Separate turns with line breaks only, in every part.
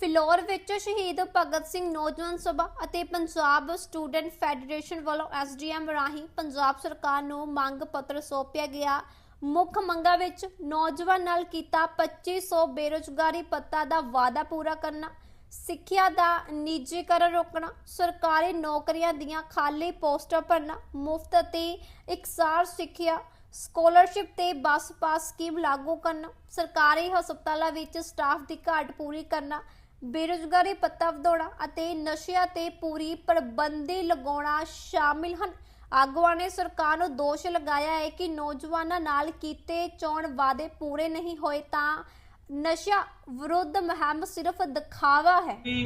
ਫਿਲੌਰ ਵਿੱਚ ਸ਼ਹੀਦ ਭਗਤ ਸਿੰਘ ਨੌਜਵਾਨ ਸਭਾ ਅਤੇ ਪੰਜਾਬ ਸਟੂਡੈਂਟ ਫੈਡਰੇਸ਼ਨ ਵੱਲੋਂ ਐਸਡੀਐਮ ਰਾਹੀਂ ਪੰਜਾਬ ਸਰਕਾਰ ਨੂੰ ਮੰਗ ਪੱਤਰ ਸੌਂਪਿਆ ਗਿਆ। ਮੁੱਖ ਮੰਗਾਂ ਵਿੱਚ ਨੌਜਵਾਨ ਨਾਲ ਕੀਤਾ 2500 ਬੇਰੁਜ਼ਗਾਰੀ ਭੱਤਾ ਦਾ ਵਾਅਦਾ ਪੂਰਾ ਕਰਨਾ, ਸਿੱਖਿਆ ਦਾ ਨਿੱਜੀਕਰਨ ਰੋਕਣਾ, ਸਰਕਾਰੀ ਨੌਕਰੀਆਂ ਦੀਆਂ ਖਾਲੀ ਪੋਸਟਾਂ ਭਰਨਾ, ਮੁਫਤ ਅਤੇ ਇਕਸਾਰ ਸਿੱਖਿਆ, ਸਕਾਲਰਸ਼ਿਪ ਤੇ ਬੱਸ ਪਾਸ ਸਕੀਮ ਲਾਗੂ ਕਰਨਾ, ਸਰਕਾਰੀ ਹਸਪਤਾਲਾਂ ਵਿੱਚ ਸਟਾਫ ਦੀ ਘਾਟ ਪੂਰੀ ਕਰਨਾ ਬੇਰੁਜ਼ਗਾਰੀ, ਪੱਤਾ ਵਧਾਉਣਾ ਅਤੇ ਨਸ਼ਿਆਂ ਤੇ ਪੂਰੀ ਪ੍ਰਬੰਧੀ ਲਗਾਉਣਾ ਸ਼ਾਮਿਲ ਹਨ। ਆਗੂਆਂ ਨੇ ਸਰਕਾਰ ਨੂੰ ਦੋਸ਼ ਲਗਾਇਆ ਹੈ ਕਿ ਨੌਜਵਾਨਾਂ ਨਾਲ ਕੀਤੇ ਚੋਣ ਵਾਅਦੇ ਪੂਰੇ ਨਹੀਂ ਹੋਏ ਤਾਂ ਨਸ਼ਾ ਵਿਰੁੱਧ ਮੁਹਿੰਮ ਸਿਰਫ ਦਿਖਾਵਾ ਹੈ।
ਕਿ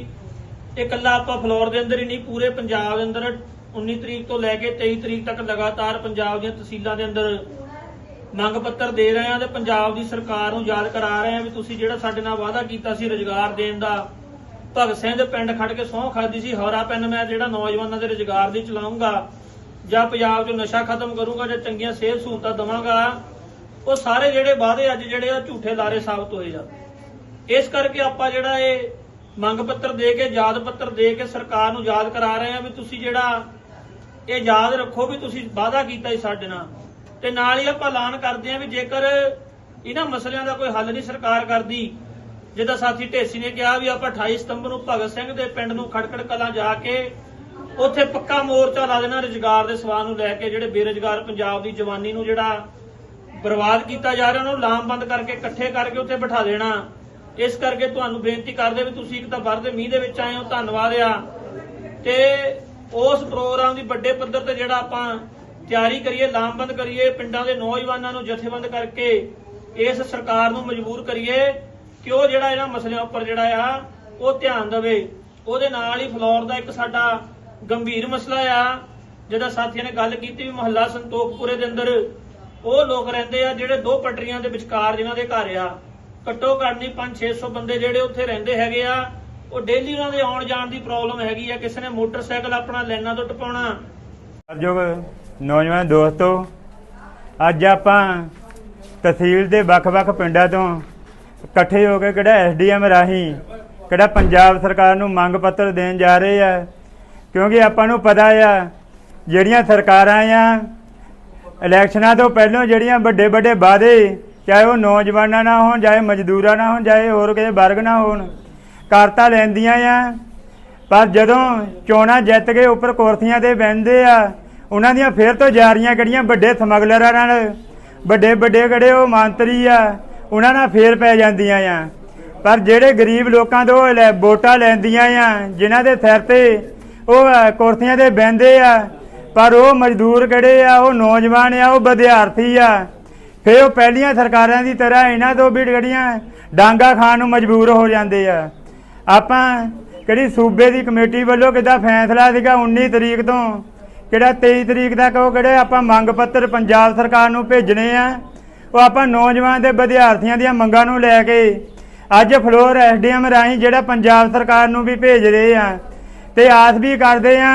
ਇਹ ਇਕੱਲਾ ਆਪਾਂ ਫਲੋਰ ਦੇ ਅੰਦਰ ਹੀ ਨਹੀਂ, ਪੂਰੇ ਪੰਜਾਬ ਦੇ ਅੰਦਰ 19 ਤਰੀਕ ਤੋਂ ਲੈ ਕੇ 23 ਤਰੀਕ ਤੱਕ ਲਗਾਤਾਰ ਪੰਜਾਬ ਦੀਆਂ ਤਹਿਸੀਲਾਂ ਦੇ ਅੰਦਰ ਮੰਗ ਪੱਤਰ ਦੇ ਰਹੇ ਆ ਤੇ ਪੰਜਾਬ ਦੀ ਸਰਕਾਰ ਨੂੰ ਯਾਦ ਕਰਾ ਰਹੇ ਹਾਂ ਵੀ ਤੁਸੀਂ ਜਿਹੜਾ ਸਾਡੇ ਨਾਲ ਵਾਅਦਾ ਕੀਤਾ ਸੀ ਰੁਜ਼ਗਾਰ ਦੇਣ ਦਾ, ਭਗਤ ਸਿੰਘ ਦੇ ਪਿੰਡ ਖੜ ਕੇ ਸਹੁੰ ਖਾਦੀ ਸੀ, ਹੌਰਾ ਪੈਨ ਮੈਂ ਜਿਹੜਾ ਨੌਜਵਾਨਾਂ ਦੇ ਰੁਜ਼ਗਾਰ ਦੀ ਚਲਾਉਂਗਾ ਜਾਂ ਪੰਜਾਬ ਚ ਨਸ਼ਾ ਖਤਮ ਕਰੂੰਗਾ ਜਾਂ ਚੰਗੀਆਂ ਸਿਹਤ ਸਹੂਲਤਾਂ ਦਵਾਂਗਾ, ਉਹ ਸਾਰੇ ਜਿਹੜੇ ਵਾਅਦੇ ਅੱਜ ਜਿਹੜੇ ਆ ਝੂਠੇ ਲਾਰੇ ਸਾਬਤ ਹੋਏ ਆ। ਇਸ ਕਰਕੇ ਆਪਾਂ ਜਿਹੜਾ ਇਹ ਮੰਗ ਪੱਤਰ ਦੇ ਕੇ, ਯਾਦ ਪੱਤਰ ਦੇ ਕੇ ਸਰਕਾਰ ਨੂੰ ਯਾਦ ਕਰਾ ਰਹੇ ਆ ਵੀ ਤੁਸੀਂ ਜਿਹੜਾ ਇਹ ਯਾਦ ਰੱਖੋ ਵੀ ਤੁਸੀਂ ਵਾਅਦਾ ਕੀਤਾ ਸੀ ਸਾਡੇ ਨਾਲ। ਤੇ ਨਾਲ ਹੀ ਆਪਾਂ ਐਲਾਨ ਕਰਦੇ ਹਾਂ ਵੀ ਜੇਕਰ ਇਹਨਾਂ ਮਸਲਿਆਂ ਦਾ ਕੋਈ ਹੱਲ ਨਹੀਂ ਸਰਕਾਰ ਕਰਦੀ, ਜਿੱਦਾਂ ਸਾਥੀ ਢੇਸੀ ਨੇ ਕਿਹਾ ਵੀ ਆਪਾਂ 28 ਸਤੰਬਰ ਨੂੰ ਭਗਤ ਸਿੰਘ ਦੇ ਪਿੰਡ ਨੂੰ ਖੜਕੜ ਕਲਾਂ ਜਾ ਕੇ ਉੱਥੇ ਪੱਕਾ ਮੋਰਚਾ ਲਾ ਦੇਣਾ, ਰੁਜ਼ਗਾਰ ਦੇ ਸਵਾਲ ਨੂੰ ਲੈ ਕੇ ਜਿਹੜੇ ਬੇਰੁਜ਼ਗਾਰ ਪੰਜਾਬ ਦੀ ਜਵਾਨੀ ਨੂੰ ਜਿਹੜਾ ਬਰਬਾਦ ਕੀਤਾ ਜਾ ਰਿਹਾ, ਉਹਨਾਂ ਨੂੰ ਲਾਮਬੰਦ ਕਰਕੇ ਇਕੱਠੇ ਕਰਕੇ ਉੱਥੇ ਬਿਠਾ ਦੇਣਾ। ਇਸ ਕਰਕੇ ਤੁਹਾਨੂੰ ਬੇਨਤੀ ਕਰਦੇ ਵੀ ਤੁਸੀਂ ਇੱਕ ਤਾਂ ਵਰਦੇ ਮੀਂਹ ਦੇ ਵਿੱਚ ਆਏ ਹੋ, ਧੰਨਵਾਦ ਆ। ਤੇ ਉਸ ਪ੍ਰੋਗਰਾਮ ਦੀ ਵੱਡੇ ਪੱਧਰ ਤੇ ਜਿਹੜਾ ਆਪਾਂ ਤਿਆਰੀ ਕਰੀਏ, ਲਾਮਬੰਦ ਕਰੀਏ, ਪਿੰਡਾਂ ਦੇ ਨੌਜਵਾਨਾਂ ਨੂੰ ਜਥੇਬੰਦ ਕਰਕੇ ਇਸ ਸਰਕਾਰ ਨੂੰ ਮਜਬੂਰ ਕਰੀਏ ਕਿ ਉਹ ਜਿਹੜਾ ਇਹਨਾਂ ਮਸਲਿਆਂ ਉੱਪਰ ਜਿਹੜਾ ਆ, ਉਹ ਧਿਆਨ ਦੇਵੇ। ਉਹਦੇ ਨਾਲ ਹੀ ਫਲੋਰ ਦਾ ਇੱਕ ਸਾਡਾ ਗੰਭੀਰ ਮਸਲਾ ਆ, ਜਿਹਦਾ ਸਾਥੀਆਂ ਨੇ ਗੱਲ ਕੀਤੀ ਵੀ ਮੁਹੱਲਾ ਸੰਤੋਖਪੁਰੇ ਦੇ ਅੰਦਰ ਉਹ ਲੋਕ ਰਹਿੰਦੇ ਆ ਜਿਹੜੇ ਦੋ ਪਟਰੀਆਂ ਦੇ ਵਿਚਕਾਰ ਜਿਨ੍ਹਾਂ ਦੇ ਘਰ ਆ। ਘੱਟੋ ਘੱਟ ਨਹੀਂ 5-600 ਬੰਦੇ ਜਿਹੜੇ ਉੱਥੇ ਰਹਿੰਦੇ ਹੈਗੇ ਆ, ਉਹ ਡੇਲੀ ਉਹਨਾਂ ਦੇ ਆਉਣ ਜਾਣ ਦੀ ਪ੍ਰੋਬਲਮ ਹੈਗੀ ਆ। ਕਿਸੇ ਨੇ ਮੋਟਰਸਾਈਕਲ ਆਪਣਾ ਲਾਈਨਾਂ ਤੋਂ ਟਪਾਉਣਾ
ਜੋ ਨੌਜਵਾਨ ਦੋਸਤੋ, ਅੱਜ ਆਪਾਂ ਤਹਿਸੀਲ ਦੇ ਵੱਖ-ਵੱਖ ਪਿੰਡਾਂ ਤੋਂ ਇਕੱਠੇ ਹੋ ਕੇ ਕਿਹੜਾ ਐਸਡੀਐਮ ਰਾਹੀਂ ਕਿਹੜਾ ਪੰਜਾਬ ਸਰਕਾਰ ਨੂੰ ਮੰਗ ਪੱਤਰ ਦੇਣ ਜਾ ਰਹੇ ਆ। ਕਿਉਂਕਿ ਆਪਾਂ ਨੂੰ ਪਤਾ ਆ, ਜਿਹੜੀਆਂ ਸਰਕਾਰਾਂ ਆ, ਇਲੈਕਸ਼ਨਾਂ ਤੋਂ ਪਹਿਲਾਂ ਜਿਹੜੀਆਂ ਵੱਡੇ ਵੱਡੇ ਵਾਅਦੇ, ਚਾਹੇ ਉਹ ਨੌਜਵਾਨਾਂ ਨਾਲ ਹੋਣ, ਚਾਹੇ ਮਜ਼ਦੂਰਾਂ ਨਾਲ ਹੋਣ, ਚਾਹੇ ਹੋਰ ਕਿਸੇ ਵਰਗ ਨਾ ਹੋਣ, ਕਰਤਾ ਲੈਂਦੀਆਂ ਆ। ਪਰ ਜਦੋਂ ਚੋਣਾਂ ਜਿੱਤ ਕੇ ਉੱਪਰ ਕੁਰਸੀਆਂ ਤੇ ਬਹਿੰਦੇ ਆ, ਉਹਨਾਂ ਦੀਆਂ ਫੇਰ ਤੋਂ ਜਾਰੀਆਂ ਕਿਹੜੀਆਂ ਵੱਡੇ ਸਮਗਲਰਾਂ ਨਾਲ, ਵੱਡੇ ਵੱਡੇ ਕਿਹੜੇ ਉਹ ਮੰਤਰੀ ਆ, ਉਹਨਾਂ ਨਾਲ ਫੇਰ ਪੈ ਜਾਂਦੀਆਂ ਆ। ਪਰ ਜਿਹੜੇ ਗਰੀਬ ਲੋਕਾਂ ਤੋਂ ਲੈ- ਵੋਟਾਂ ਲੈਂਦੀਆਂ ਆ, ਜਿਨ੍ਹਾਂ ਦੇ ਸਿਰ ਤੇ ਉਹ ਕੁਰਸੀਆਂ ਤੇ ਬਹਿੰਦੇ ਆ, ਪਰ ਉਹ ਮਜ਼ਦੂਰ ਕਿਹੜੇ ਆ, ਉਹ ਨੌਜਵਾਨ ਆ, ਉਹ ਵਿਦਿਆਰਥੀ ਆ, ਫੇਰ ਉਹ ਪਹਿਲੀਆਂ ਸਰਕਾਰਾਂ ਦੀ ਤਰ੍ਹਾਂ ਇਹਨਾਂ ਤੋਂ ਵੀ ਜਿਹੜੀਆਂ ਡਾਂਗਾ ਖਾਣ ਨੂੰ ਮਜਬੂਰ ਹੋ ਜਾਂਦੇ ਆ। ਆਪਾਂ ਕਿਹੜੀ ਸੂਬੇ ਦੀ ਕਮੇਟੀ ਵੱਲੋਂ ਕਿਦਾ ਫੈਸਲਾ ਸੀਗਾ 19 ਤਰੀਕ ਤੋਂ? ਕਿਹੜਾ 23 ਤਰੀਕ ਤੱਕ ਉਹ ਕਿਹੜੇ ਆਪਾਂ ਮੰਗ ਪੱਤਰ ਪੰਜਾਬ ਸਰਕਾਰ ਨੂੰ ਭੇਜਣੇ ਆ? ਉਹ ਆਪਾਂ ਨੌਜਵਾਨ ਤੇ ਵਿਦਿਆਰਥੀਆਂ ਦੀਆਂ ਮੰਗਾਂ ਨੂੰ ਲੈ ਕੇ ਅੱਜ ਫਲੋਰ ਐਸਡੀਐਮ ਰਾਹੀਂ ਜਿਹੜਾ ਪੰਜਾਬ ਸਰਕਾਰ ਨੂੰ ਵੀ ਭੇਜ ਰਹੇ ਆ। ਤੇ ਆਸ ਵੀ ਕਰਦੇ ਆ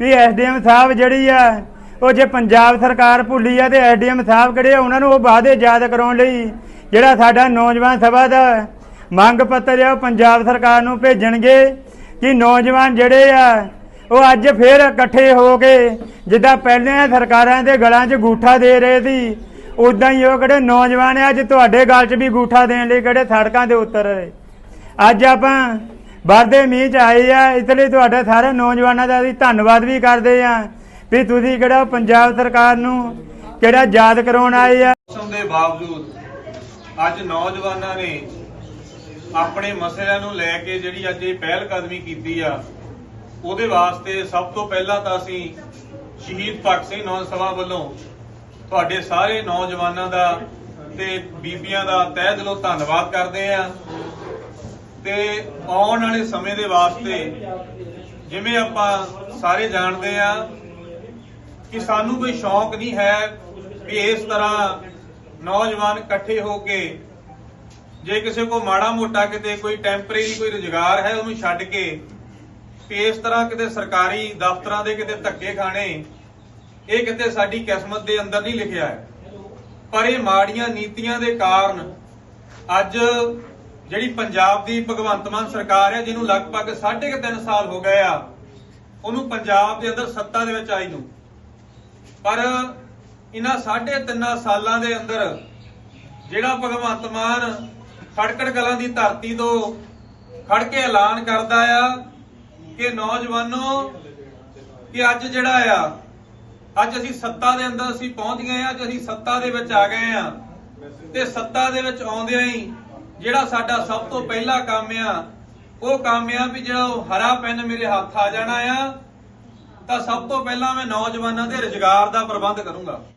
ਵੀ ਐਸਡੀਐਮ ਸਾਹਿਬ ਜਿਹੜੀ ਆ, ਉਹ ਜੇ ਪੰਜਾਬ ਸਰਕਾਰ ਭੁੱਲੀ ਆ ਤੇ ਐਸਡੀਐਮ ਸਾਹਿਬ ਕਿਹੜੇ ਉਹਨਾਂ ਨੂੰ ਉਹ ਵਾਅਦੇ ਯਾਦ ਕਰਾਉਣ ਲਈ ਜਿਹੜਾ ਸਾਡਾ ਨੌਜਵਾਨ ਸਭਾ ਦਾ ਮੰਗ ਪੱਤਰ ਪੰਜਾਬ ਸਰਕਾਰ ਨੂੰ ਭੇਜਣਗੇ ਕਿ ਨੌਜਵਾਨ ਜਿਹੜੇ ਆ, ਉਹ ਅੱਜ ਫੇਰ ਇਕੱਠੇ ਹੋ ਕੇ ਜਿੱਦਾਂ ਪਹਿਲਾਂ ਸਰਕਾਰਾਂ ਦੇ ਗਲਾਂ 'ਚ ਗੂਠਾ ਦੇ ਰਹੇ ਸੀ ਉਦਾਂ ਹੀ ਉਹ ਕਿਹੜੇ ਨੌਜਵਾਨ ਆ, ਅੱਜ ਤੁਹਾਡੇ ਗਲ 'ਚ ਵੀ ਗੂਠਾ ਦੇਣ ਲਈ ਕਿਹੜੇ ਸੜਕਾਂ ਦੇ ਉਤਰ ਰਹੇ। ਅੱਜ ਆਪਾਂ ਵਰਦੇ ਮੀਂਹ 'ਚ ਆਏ ਆ, ਇਸ ਲਈ ਤੁਹਾਡੇ ਸਾਰੇ ਨੌਜਵਾਨਾਂ ਦਾ ਅਸੀਂ ਧੰਨਵਾਦ ਵੀ ਕਰਦੇ ਆ ਵੀ ਤੁਸੀਂ ਕਿਹੜਾ ਪੰਜਾਬ ਸਰਕਾਰ ਨੂੰ ਕਿਹੜਾ ਯਾਦ ਕਰਾਉਣ ਆਏ ਆ।
ਦੇ ਬਾਵਜੂਦ ਅੱਜ ਨੌਜਵਾਨਾਂ ਨੇ ਆਪਣੇ ਮਸਲਿਆਂ ਨੂੰ ਲੈ ਕੇ ਜਿਹੜੀ ਅੱਜ ਇਹ ਪਹਿਲ ਕਦਮੀ ਕੀਤੀ ਆ, ਉਹਦੇ ਵਾਸਤੇ ਸਭ ਤੋਂ ਪਹਿਲਾਂ ਤਾਂ ਅਸੀਂ ਸ਼ਹੀਦ ਭਗਤ ਸਿੰਘ ਨੌਜ ਸਭਾ ਵੱਲੋਂ ਤੁਹਾਡੇ ਸਾਰੇ ਨੌਜਵਾਨਾਂ ਦਾ ਤੇ ਬੀਬੀਆਂ ਦਾ ਤਹਿ ਦਿਲੋਂ ਧੰਨਵਾਦ ਕਰਦੇ ਆ। ਤੇ ਆਉਣ ਵਾਲੇ ਸਮੇਂ ਦੇ ਵਾਸਤੇ ਜਿਵੇਂ ਆਪਾਂ ਸਾਰੇ ਜਾਣਦੇ ਆ ਕਿ ਸਾਨੂੰ ਕੋਈ ਸ਼ੌਂਕ ਨਹੀਂ ਹੈ ਵੀ ਇਸ ਤਰ੍ਹਾਂ ਨੌਜਵਾਨ ਇਕੱਠੇ ਹੋ ਕੇ ਜੇ ਕਿਸੇ ਕੋ ਮਾੜਾ ਮੋਟਾ ਕਿਤੇ ਕੋਈ ਟੈਂਪਰੇਰੀ ਕੋਈ ਰੁਜ਼ਗਾਰ ਹੈ, ਉਹਨੂੰ ਛੱਡ ਕੇ ਇਸ ਤਰ੍ਹਾਂ ਕਿਤੇ ਸਰਕਾਰੀ ਦਫ਼ਤਰਾਂ ਦੇ ਕਿਤੇ ਧੱਕੇ ਖਾਣੇ, ਇਹ ਕਿਤੇ ਸਾਡੀ ਕਿਸਮਤ ਦੇ ਅੰਦਰ ਨਹੀਂ ਲਿਖਿਆ ਹੈ। ਪਰ ਇਹ ਮਾੜੀਆਂ ਨੀਤੀਆਂ ਦੇ ਕਾਰਨ ਅੱਜ ਜਿਹੜੀ ਪੰਜਾਬ ਦੀ ਭਗਵੰਤ ਮਾਨ ਸਰਕਾਰ ਹੈ, ਜਿਹਨੂੰ ਲਗਭਗ 3.5 ਸਾਲ ਹੋ ਗਏ ਆ, ਉਹਨੂੰ ਪੰਜਾਬ ਦੇ ਅੰਦਰ ਸੱਤਾ ਦੇ ਵਿੱਚ ਆਈ ਨੂੰ। ਪਰ ਇਹਨਾਂ 3.5 ਸਾਲਾਂ ਦੇ ਅੰਦਰ ਜਿਹੜਾ ਭਗਵੰਤ ਮਾਨ ਖੜਕੜ ਕਲਾਂ ਦੀ ਧਰਤੀ ਤੋਂ ਖੜ ਕੇ ਐਲਾਨ ਕਰਦਾ ਆ ਕਿ ਨੌਜਵਾਨੋ, ਕਿ ਅੱਜ ਜਿਹੜਾ ਆ, ਅੱਜ ਅਸੀਂ ਸੱਤਾ ਦੇ ਅੰਦਰ ਅਸੀਂ ਪਹੁੰਚ ਗਏ ਆ ਅੱਜ ਅਸੀਂ ਸੱਤਾ ਦੇ ਵਿੱਚ ਆ ਗਏ ਆ ਤੇ ਸੱਤਾ ਦੇ ਵਿੱਚ ਆਉਂਦਿਆਂ ਹੀ ਜਿਹੜਾ ਸਾਡਾ ਸਭ ਤੋਂ ਪਹਿਲਾ ਕੰਮ ਆ, ਉਹ ਕੰਮ ਆ ਵੀ ਜਿਹੜਾ ਉਹ ਹਰਾ ਪੈਨ ਮੇਰੇ ਹੱਥ ਆ ਜਾਣਾ ਆ, ਤਾਂ ਸਭ ਤੋਂ ਪਹਿਲਾਂ ਮੈਂ ਨੌਜਵਾਨਾਂ ਦੇ ਰੁਜ਼ਗਾਰ ਦਾ ਪ੍ਰਬੰਧ ਕਰੂੰਗਾ।